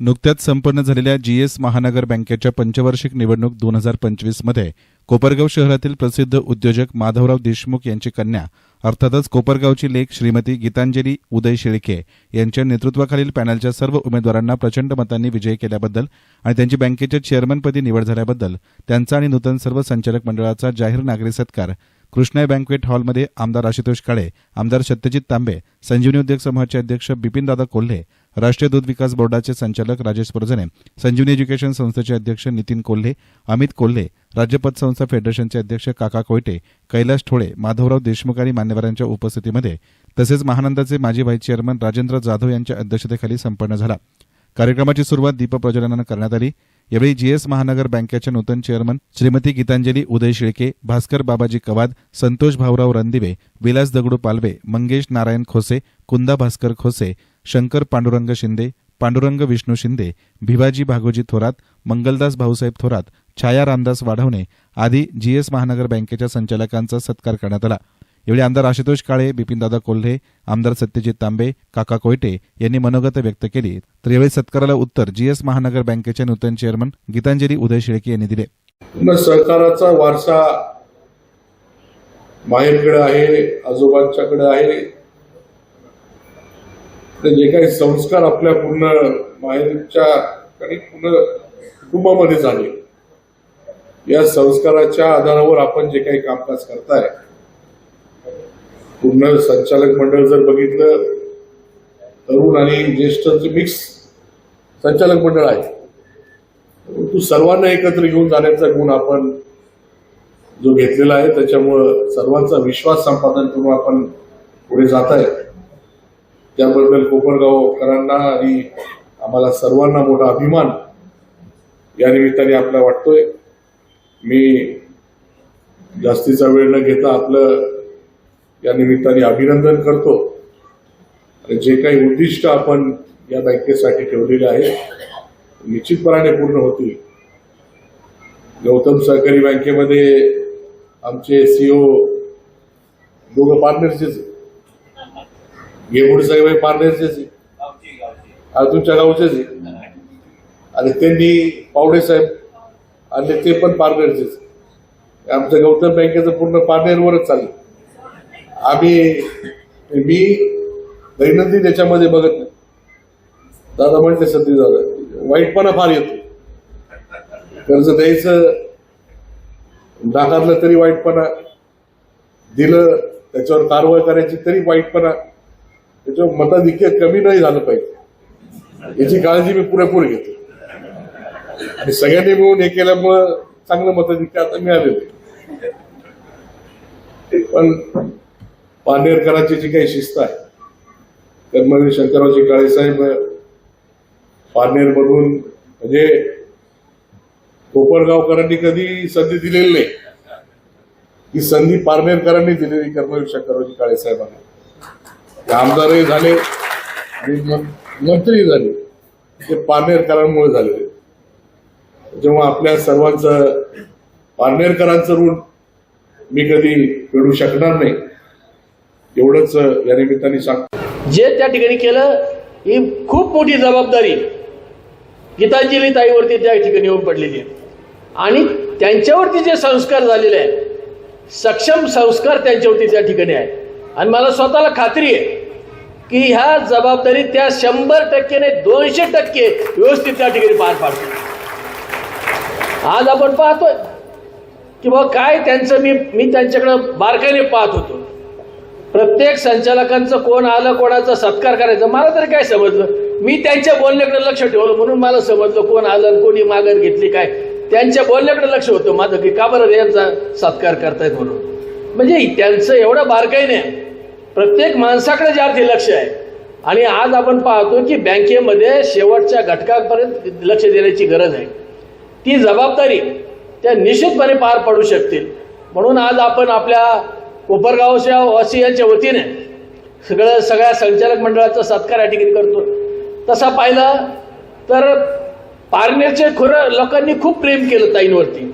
नुकत्याच संपन्न झालेल्या जीएस महानगर बँकेच्या पंचवार्षिक निवडणूक दोन हजार पंचवीसमध्ये कोपरगाव शहरातील प्रसिद्ध उद्योजक माधवराव देशमुख यांची कन्या अर्थातच कोपरगावची लेख श्रीमती गीतांजली उदय शेळके यांच्या नेतृत्वाखालील पॅनलच्या सर्व उमेदवारांना प्रचंड मतांनी विजयी केल्याबद्दल आणि त्यांची बँकेच्या चेअरमनपदी निवड झाल्याबद्दल त्यांचा आणि नूतन सर्व संचालक मंडळाचा जाहीर नागरी सत्कार कृष्णा बँक्वेट हॉलमध्ये आमदार आशुतोष काळे आमदार सत्यजित तांबे संजीवनी उद्योग समूहाचे अध्यक्ष बिपिनदादा कोल्हे राष्ट्रीय दूध विकास बोर्डाचे संचालक राजेश पुरजने संजीवनी एज्युकेशन संस्थेचे अध्यक्ष नितीन कोल्हे अमित कोल्हे राज्यपद संस्था फेडरेशनचे अध्यक्ष काका कोयटे कैलास ठोळे माधवराव देशमुख आणि मान्यवरांच्या उपस्थितीमध्ये तसेच महानंदाचे माजी व्हाईस चेअरमन राजेंद्र जाधव यांच्या अध्यक्षतेखाली संपन्न झाला. कार्यक्रमाची सुरुवात दीपप्रज्वलनानं करण्यात आली. यावेळी जीएस महानगर बँकेच्या नूतन चेअरमन श्रीमती गीतांजली उदय शेळके भास्कर बाबाजी कवाद संतोष भाऊराव रणदिवे विलास दगडू पालवे मंगेश नारायण खोसे कुंदा भास्कर खोसे शंकर पांडुरंग शिंदे पांडुरंग विष्णू शिंदे भिवाजी भागोजी थोरात मंगलदास भाऊसाहेब थोरात छाया रामदास वाढवणे आदी जीएस महानगर बँकेच्या संचालकांचा सत्कार करण्यात आला. यावेळी आमदार आशुतोष काळे बिपिनदादा कोल्हे आमदार सत्यजित तांबे काका कोयटे यांनी मनोगत व्यक्त केली. तर यावेळी सत्काराला उत्तर जीएस महानगर बँकेच्या नूतन चेअरमन गीतांजली उदय शेळके यांनी दिले. सहकाराचा वारसा माहेरकडे आहे आजोबांच्याकडे आहे. तर जे काही संस्कार आपल्या पूर्ण माहेरच्या आणि पूर्ण कुटुंबामध्ये झाले या संस्काराच्या आधारावर आपण जे काही कामकाज करताय पूर्ण संचालक मंडळ जर बघितलं तरुण आणि ज्येष्ठांचे मिक्स संचालक मंडळ आहे. परंतु सर्वांना एकत्र घेऊन जाण्याचा गुण आपण जो घेतलेला आहे त्याच्यामुळं सर्वांचा विश्वास संपादन करून आपण पुढे जात आहे त्याबद्दल कोपरगावकरांना आणि आम्हाला सर्वांना मोठा अभिमान. या निमित्ताने आपला वाटतोय मी जास्तीचा वेळ न घेता आपलं या निमित्ताने अभिनंदन करतो. आणि जे काही उद्दिष्ट आपण या बँकेसाठी ठेवलेले आहे निश्चितपणाने पूर्ण होतील. गौतम सहकारी बँकेमध्ये आमचे सीओ दोघं पार्टनर्सचेच गेबुड साहेब हे पार्टनर्सचेच आहे. हा तुमच्या गावचेच आहे आणि त्यांनी पावडे साहेब आणि ते पण पार्टनरचेच आमच्या गौतम बँकेचं पूर्ण पार्टनरवरच चाललं. आम्ही मी दैनंदिन याच्यामध्ये बघत नाही. दादा म्हणते सध्या दादा वाईटपणा फार येतो. कर्ज द्यायचं नाकारलं तरी वाईटपणा दिलं त्याच्यावर कारवाई करायची तरी वाईटपणा. त्याच्यावर मताधिक्य कमी नाही झालं पाहिजे. याची काळजी मी पुरेपूर घेतो. आणि सगळ्यांनी मिळून हे केल्यामुळं चांगलं मताधिक्य आता मिळालेलं पण पानेरकरांची जी काही शिस्त आहे कर्मवीर शंकररावजी काळेसाहेब पारनेरमधून म्हणजे कोपरगावकरांनी कधी संधी दिलेली नाही. ही संधी पारनेरकरांनी दिलेली कर्मवीर शंकररावजी काळेसाहेबांना ते आमदारही झाले आणि मं- झाले. ते पारनेरकरांमुळे झालेले जेव्हा आपल्या सर्वांचं पारनेरकरांचं ऋण मी कधी फेडू शकणार नाही एवढंच या निमित्ताने सांगतो. जे त्या ठिकाणी केलं ही खूप मोठी जबाबदारी गीतांजली ताईवरती त्या ठिकाणी येऊन पडलेली आहे. आणि त्यांच्यावरती जे संस्कार झालेले आहेत सक्षम संस्कार त्यांच्यावरती त्या ठिकाणी आहे. आणि मला स्वतःला खात्री आहे की ह्या जबाबदारी त्या शंभर टक्के नाही दोनशे टक्के व्यवस्थित त्या ठिकाणी पार पाडतो. आज आपण पाहतोय की बाबा काय त्यांचं मी मी त्यांच्याकडं बारकाईने पाहत होतो. प्रत्येक संचालकांचं कोण आलं कोणाचा सत्कार करायचा मला तरी काय समजलं? मी त्यांच्या बोलण्याकडे लक्ष ठेवलं म्हणून मला समजलं कोण आलं कोणी माघार घेतली काय. त्यांच्या बोलण्याकडे लक्ष होतं माझं की का बरं यांचा सत्कार करतायत म्हणून. म्हणजे त्यांचं एवढं बारकाईने प्रत्येक माणसाकडे जे अर्थी लक्ष आहे आणि आज आपण पाहतो की बँकेमध्ये शेवटच्या घटकापर्यंत लक्ष देण्याची गरज आहे. ती जबाबदारी त्या निश्चितपणे पार पडू शकतील. म्हणून आज आपण आपल्या कोपरगावच्या वासियांच्या वतीने सगळं सगळ्या संचालक मंडळाचा सत्कार या ठिकाणी करतो. तसा पाहिलं तर पारनेरचे खरं लोकांनी खूप प्रेम केलं ताईंवरती.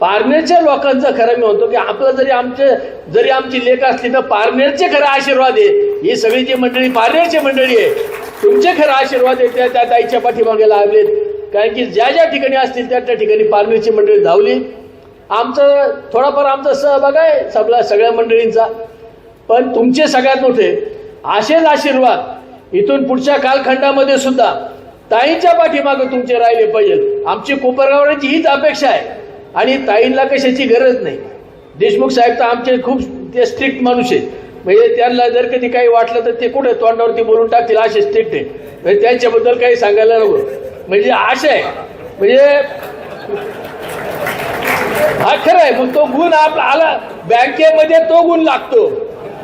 पारनेरच्या लोकांचं खरं मी म्हणतो की आपलं जरी आमचे जरी आमची लेख असली तर पारनेरचे खरं आशीर्वाद आहे. ही सगळी जी मंडळी पारनेरची मंडळी आहे. तुमचे खरं आशीर्वाद आहे त्या त्या ताईच्या पाठीमागे लागलेत कारण की ज्या ज्या ठिकाणी असतील त्या त्या ठिकाणी पारनेरची मंडळी धावली. आमचं थोडाफार आमचा सहभाग आहे सबला सगळ्या मंडळींचा. पण तुमचे सगळ्यात मोठे असेच आशीर्वाद इथून पुढच्या कालखंडामध्ये सुद्धा ताईंच्या पाठीमागे तुमचे राहिले पाहिजेत. आमची कोपरगावची हीच अपेक्षा आहे. आणि ताईंना कशाची गरज नाही. देशमुख साहेब तर आमचे खूप ते स्ट्रिक्ट माणूस आहेत. म्हणजे त्यांना जर कधी काही वाटलं तर ते कुठे तोंडावरती बोलून टाकतील असे स्ट्रिक्ट आहे म्हणजे त्यांच्याबद्दल काही सांगायला नको. म्हणजे आशा आहे. म्हणजे हा खरं आहे मग तो गुण आपला आला बँकेमध्ये तो गुण लागतो.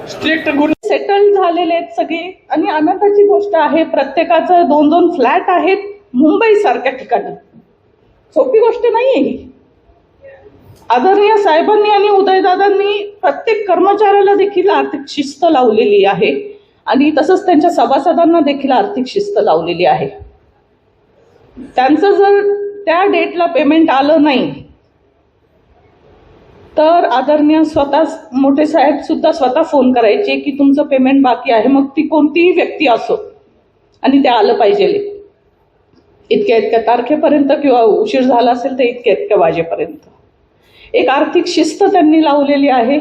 स्ट्रिक्ट गुण सेटल झालेले आहेत सगळे. आणि आनंदाची गोष्ट आहे प्रत्येकाचं दोन दोन फ्लॅट आहेत मुंबई सारख्या ठिकाणी. सोपी गोष्ट नाहीये ही. आदरणीय साहेबांनी आणि उदयदादांनी प्रत्येक कर्मचाऱ्याला देखील आर्थिक शिस्त लावलेली आहे. आणि तसंच त्यांच्या सभासदांना देखील आर्थिक शिस्त लावलेली आहे. त्यांचं जर त्या डेटला पेमेंट आलं नाही तर आदरणीय स्वतः मोठे साहेब सुद्धा स्वतः फोन करायचे की तुमचं पेमेंट बाकी आहे मग ती कोणतीही व्यक्ती असो आणि ते आलं पाहिजे. इतक्या इतक्या तारखेपर्यंत किंवा उशीर झाला असेल तर इतक्या इतक्या वाजेपर्यंत. एक आर्थिक शिस्त त्यांनी लावलेली आहे.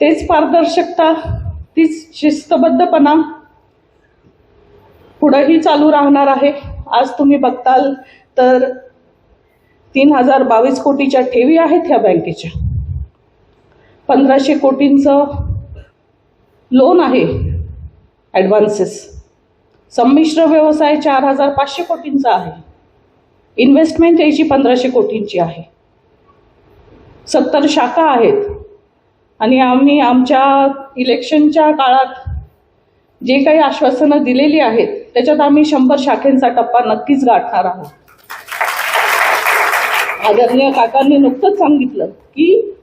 तेच पारदर्शकता तीच शिस्तबद्धपणा पुढंही चालू राहणार आहे. आज तुम्ही बघताल तर तीन हजार बावीस कोटीच्या ठेवी आहेत ह्या बँकेच्या. पंधराशे कोटींचं लोन आहे ॲडव्हान्सेस संमिश्र व्यवसाय चार हजार पाचशे कोटींचा आहे. इन्व्हेस्टमेंट याची पंधराशे कोटींची आहे. सत्तर शाखा आहेत. आणि आम्ही आमच्या इलेक्शनच्या काळात जे काही आश्वासनं दिलेली आहेत त्याच्यात आम्ही शंभर शाखेंचा टप्पा नक्कीच गाठणार आहोत. आदरणीय काकांनी नुकतंच सांगितलं की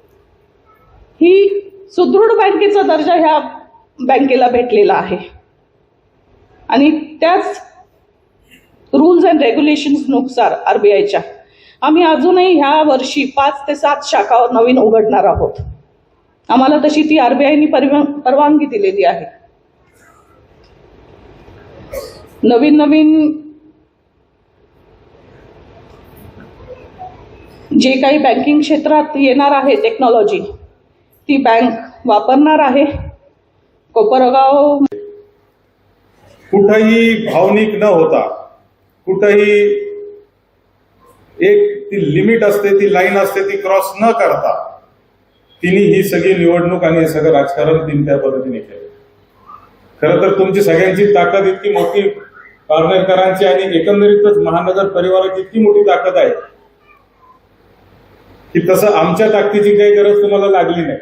ही सुदृढ बँकेचा दर्जा ह्या बँकेला भेटलेला आहे. आणि त्याच रूल्स अँड रेग्युलेशन्सनुसार आर बी आयच्या. आम्ही अजूनही ह्या वर्षी पाच ते सात शाखा नवीन उघडणार आहोत. आम्हाला तशी ती आर बी आयनी परवानगी दिलेली आहे. नवीन नवीन जे काही बँकिंग क्षेत्रात येणार आहे टेक्नॉलॉजी ती बँक वापरणार आहे. कोपरगाव कुठंही भावनिक न होता कुठंही एक ती लिमिट असते ती लाईन असते ती क्रॉस न करता तिने ही सगळी निवडणूक आणि हे सगळं राजकारण तिने त्या पद्धतीने केलं. खरं तर तुमची सगळ्यांची ताकद इतकी मोठी पारनेरकरांची आणि एकंदरीतच महानगर परिवाराची इतकी मोठी ताकद आहे की तसं आमच्या ताकदीची काही गरज तुम्हाला लागली नाही.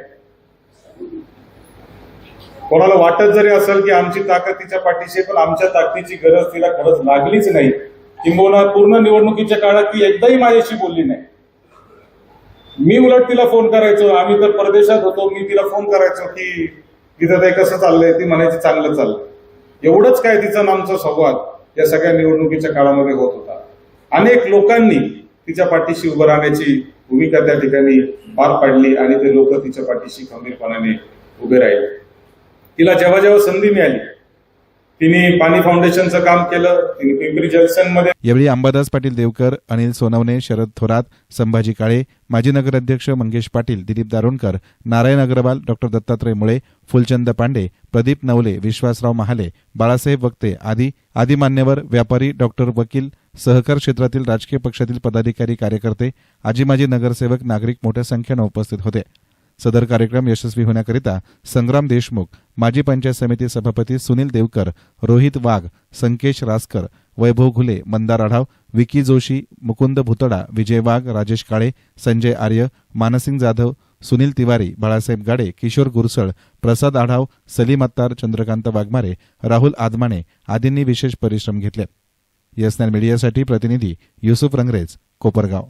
कोणाला वाटत जरी असेल की आमची ताकद तिच्या पाठीशी पण आमच्या ताकदीची गरज तिला खरंच लागलीच नाही. किंबहुना पूर्ण निवडणुकीच्या काळात ती एकदाही माझ्याशी बोलली नाही. मी उलट तिला फोन करायचो आम्ही तर परदेशात होतो मी तिला फोन करायचो की तिथं ते कसं चाललंय? ती म्हणायची चांगलं चाललंय. एवढंच काय तिचा नामचा आमचा संवाद या सगळ्या निवडणुकीच्या काळामध्ये होत होता. अनेक लोकांनी तिच्या पाठीशी उभं राहण्याची भूमिका त्या ठिकाणी पार पाडली आणि ते लोक तिच्या पाठीशी खंबीरपणाने उभे राहिले. तिला जेव्हा जेव्हा संधी मिळाली तिने पाणी फाउंडेशनचं काम केलं तिने पिंपरी जंक्शनमध्ये. यावेळी अंबादास पाटील देवकर अनिल सोनवणे शरद थोरात संभाजी काळे माजी नगराध्यक्ष मंगेश पाटील दिलीप दारोणकर नारायण अग्रवाल डॉक्टर दत्तात्रय मुळे फुलचंद पांडे प्रदीप नवले विश्वासराव महाले बाळासाहेब वक्ते आदी आदी मान्यवर व्यापारी डॉक्टर वकील सहकार क्षेत्रातील राजकीय पक्षातील पदाधिकारी कार्यकर्ते आजी माजी नगरसेवक नागरिक मोठ्या संख्येनं उपस्थित होते. सदर कार्यक्रम यशस्वी होण्याकरिता संग्राम देशमुख माजी पंचायत समिती सभापती सुनील देवकर रोहित वाघ संकेश रासकर वैभव घुले मंदार आढाव विकी जोशी मुकुंद भुतडा विजय वाघ राजेश काळे संजय आर्य मानसिंग जाधव सुनील तिवारी बाळासाहेब गाडे किशोर गुरसळ प्रसाद आढाव सलीम अत्तार चंद्रकांत वाघमारे राहुल आदमाणे आदींनी विशेष परिश्रम घेतले. यस मीडियासाठी प्रतिनिधी युसुफ रंगरेज कोपरगाव.